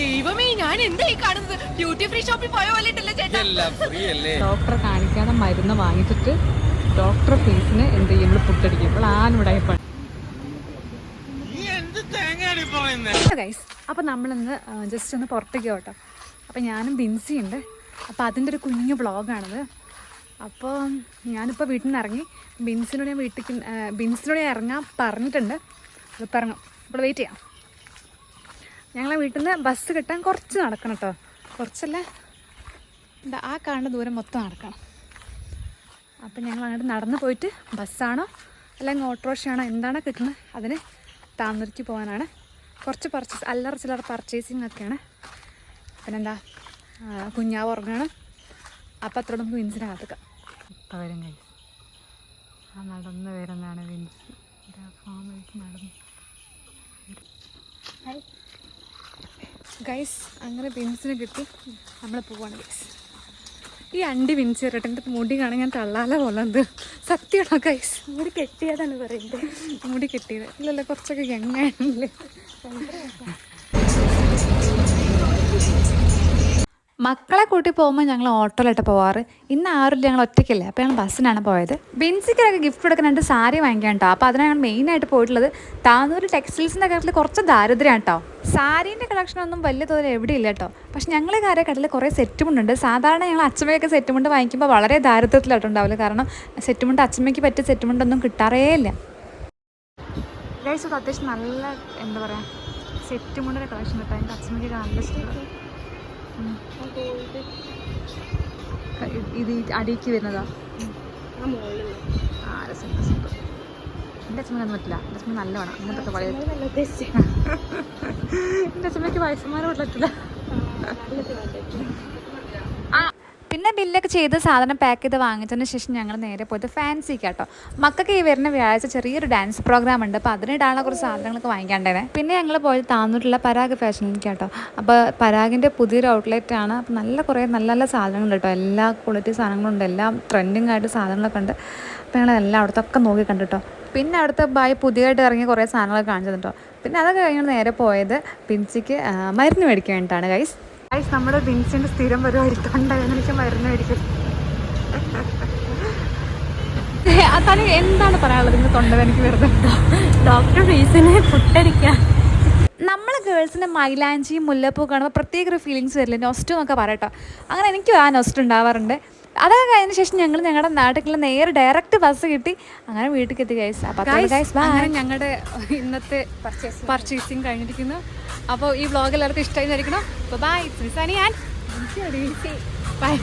ദൈവമേ ഞാൻ എന്തായി കാണുന്നത്? ഡ്യൂട്ടി ഫ്രീ ഷോപ്പിൽ പോയ പോലെ ചേട്ടാ? എല്ലാം ഫ്രീ അല്ലേ? ഡോക്ടറെ കാണിക്കാതെ മരുന്ന് വാങ്ങിച്ചിട്ട് ഡോക്ടർ ഫീസിന് എന്ത് ചെയ്യും? നമ്മൾ പുട്ടടിക്കും ഇപ്പോൾ പറയുന്നത് ഗൈസ് അപ്പോൾ നമ്മളിന്ന് ജസ്റ്റ് ഒന്ന് പുറത്തേക്ക് പോട്ടോ അപ്പോൾ ഞാനും ബിൻസി ഉണ്ട്. അപ്പോൾ അതിന്റെ ഒരു കുഞ്ഞു വ്ളോഗാണിത്. അപ്പോൾ ഞാനിപ്പോൾ വീട്ടിൽ നിന്ന് ഇറങ്ങി. ബിൻസിനോട് ഞാൻ വീട്ടിൽ ബിൻസിനോട് ഇറങ്ങാൻ പറഞ്ഞിട്ടുണ്ട്. അതിപ്പോൾ ഇറങ്ങാം അപ്പോൾ വെയിറ്റ് ചെയ്യാം. ഞങ്ങളെ വീട്ടിൽ നിന്ന് ബസ് കിട്ടാൻ കുറച്ച് നടക്കണം കേട്ടോ കുറച്ചല്ല? എന്താ ആ കാണുന്ന ദൂരം മൊത്തം നടക്കണം. അപ്പം ഞങ്ങൾ അങ്ങോട്ട് നടന്നു പോയിട്ട് ബസ്സാണോ അല്ലെങ്കിൽ ഓട്ടോറിക്ഷയാണോ എന്താണോ കിട്ടുന്നത് അതിന് താന്നൂരിക്ക് പോകാനാണ്. കുറച്ച് പർച്ചേസ് അല്ലറ ചില്ലറ പർച്ചേസിങ് ഒക്കെയാണ്. പിന്നെന്താ കുഞ്ഞാവ് ഉറങ്ങാണ്. അപ്പം അത്ര നമുക്ക് വിൻസിനെ കാത്തുക്കാം ഇപ്പം വരും കൈ ആ നടന്ന് വരുന്നതാണ് വിൻസ്. ഫാമിലേക്ക് നടന്നു. ഗൈസ് അങ്ങനെ ബിൻസിനെ കിട്ടി. നമ്മൾ പോവാണ് ഗൈസ് ഈ അണ്ടി ബിൻസ് കയറട്ടെ എന്റെ മുടി കാണാൻ ഞാൻ തള്ളാല പോലെ എന്ത് സത്യമാണോ ഗൈസ് മുടി കെട്ടിയതാണ് പറയുന്നത്. മുടി കെട്ടിയത്. ഇല്ലല്ലോ കുറച്ചൊക്കെ യങ്ങാണല്ലേ മക്കളെ കൂട്ടി പോകുമ്പോൾ ഞങ്ങൾ ഓട്ടോയിലിട്ട് പോവാറ്. ഇന്ന് ആരും ഞങ്ങൾ ഒറ്റയ്ക്കില്ല. അപ്പോൾ ഞങ്ങൾ ബസ്സിനാണ് പോയത്. ബെൻസിക്കൊക്കെ ഗിഫ്റ്റ് കൊടുക്കാൻ രണ്ട് സാരി വാങ്ങിക്കാൻ കേട്ടോ അപ്പോൾ അതിനാണ് ഞങ്ങൾ മെയിനായിട്ട് പോയിട്ടുള്ളത്. താന്നൂർ ടെക്സ്റ്റൈൽസിന്റെ കാര്യത്തിൽ കുറച്ച് ദാരിദ്ര്യമാണ് കേട്ടോ സാരീന്റെ കളക്ഷനൊന്നും വലിയ തോതിൽ എവിടെയില്ല കേട്ടോ പക്ഷെ ഞങ്ങൾ കാര്യക്കടലിൽ കുറേ സെറ്റുമുണ്ട് സാധാരണ ഞങ്ങൾ അച്ഛമ്മയൊക്കെ സെറ്റുമുണ്ട് വാങ്ങിക്കുമ്പോൾ വളരെ ദാരിദ്ര്യത്തിലായിട്ടുണ്ടാവില്ല കാരണം സെറ്റുമുണ്ട് അച്ഛമ്മയ്ക്ക് പറ്റിയ സെറ്റുമുണ്ടൊന്നും കിട്ടാറേ ഇല്ല. അത്യാവശ്യം നല്ല എന്താ പറയുക സെറ്റുമുണ്ടിന്റെ കളക്ഷൻ കേട്ടോ എന്റെ അച്ഛമ്മയ്ക്ക് നല്ല ഇഷ്ടമാണ് ഇത് അടിക്ക് വരുന്നതാ? ആ രസം രസം. എന്റെ അച്ഛമ്മ പറ്റില്ല. എന്റെ അച്ഛമ്മ നല്ലവണ്ണം. വേണം അങ്ങനത്തെ പഴയ എന്റെ അച്ഛമ്മയ്ക്ക് വയസ്സന്മാരെ പറ്റില്ല പിന്നെ ബില്ലൊക്കെ ചെയ്ത് സാധനം പാക്ക് ചെയ്ത് വാങ്ങിച്ചതിന് ശേഷം ഞങ്ങൾ നേരെ പോയത് ഫാൻസി കേട്ടോ മക്കൾക്ക് ഈ വരുന്ന വ്യാഴാഴ്ച ചെറിയൊരു ഡാൻസ് പ്രോഗ്രാം ഉണ്ട്. അപ്പോൾ അതിനിടാനുള്ള കുറച്ച് സാധനങ്ങളൊക്കെ വാങ്ങിക്കാണ്ടേ പിന്നെ ഞങ്ങൾ പോയത് താന്നൂരിലുള്ള പരാഗ് ഫാഷനിലേക്ക് കേട്ടോ അപ്പോൾ പരാഗിന്റെ പുതിയൊരു ഔട്ട്ലെറ്റ് ആണ്. അപ്പോൾ നല്ല കുറേ നല്ല നല്ല സാധനങ്ങളുണ്ട് കേട്ടോ എല്ലാ ക്വാളിറ്റി സാധനങ്ങളുണ്ട്. എല്ലാം ട്രെൻഡിങ് ആയിട്ട് സാധനങ്ങളൊക്കെ ഉണ്ട്. അപ്പോൾ ഞങ്ങൾ എല്ലാം അവിടുത്തെ നോക്കി കണ്ടിട്ടോ പിന്നെ അവിടുത്തെ ബായ് പുതിയതായിട്ട് ഇറങ്ങിയ കുറേ സാധനങ്ങളൊക്കെ കാണിച്ചു കേട്ടോ പിന്നെ അതൊക്കെ കഴിഞ്ഞാൽ നേരെ പോയത് പിൻസിക്ക് മരുന്ന് മേടിക്കാൻ വേണ്ടിയിട്ടാണ് ഗൈസ് ഗൈസ് നമ്മുടെ ബിൻസിന്റെ സ്ഥിരം പരിപാടി തൊണ്ടവേദനയ്ക്ക് അതാണ് എന്താണ് പറയാനുള്ളത്? നിങ്ങൾ തൊണ്ടവേദനയ്ക്ക് വരുന്നത് ഡോക്ടർ ഫീസിനെ പുട്ടടിക്കാം നമ്മൾ ഗേൾസിന് മൈലാഞ്ചിയും മുല്ലപ്പൂ കാണുമ്പോൾ പ്രത്യേക ഒരു ഫീലിങ്സ് വരില്ല? നൊസ്റ്റും ഒക്കെ പറയട്ടോ. അങ്ങനെ എനിക്കും ആ നൊസ്റ്റ് ഉണ്ടാവാറുണ്ട്. അതൊക്കെ കഴിഞ്ഞ ശേഷം ഞങ്ങൾ ഞങ്ങളുടെ നാട്ടിലെ നേരെ ഡയറക്റ്റ് ബസ് കിട്ടി. അങ്ങനെ വീട്ടിൽ എത്തി ഗൈസ് അങ്ങനെ ഞങ്ങളുടെ ഇന്നത്തെ പർച്ചേസിങ് കഴിഞ്ഞിരിക്കുന്നു. അപ്പോൾ ഈ വ്ളോഗ് എല്ലാവർക്കും ഇഷ്ടമായി വിചാരിക്കണം അപ്പോൾ ബൈ ആൻഡ് ബൈ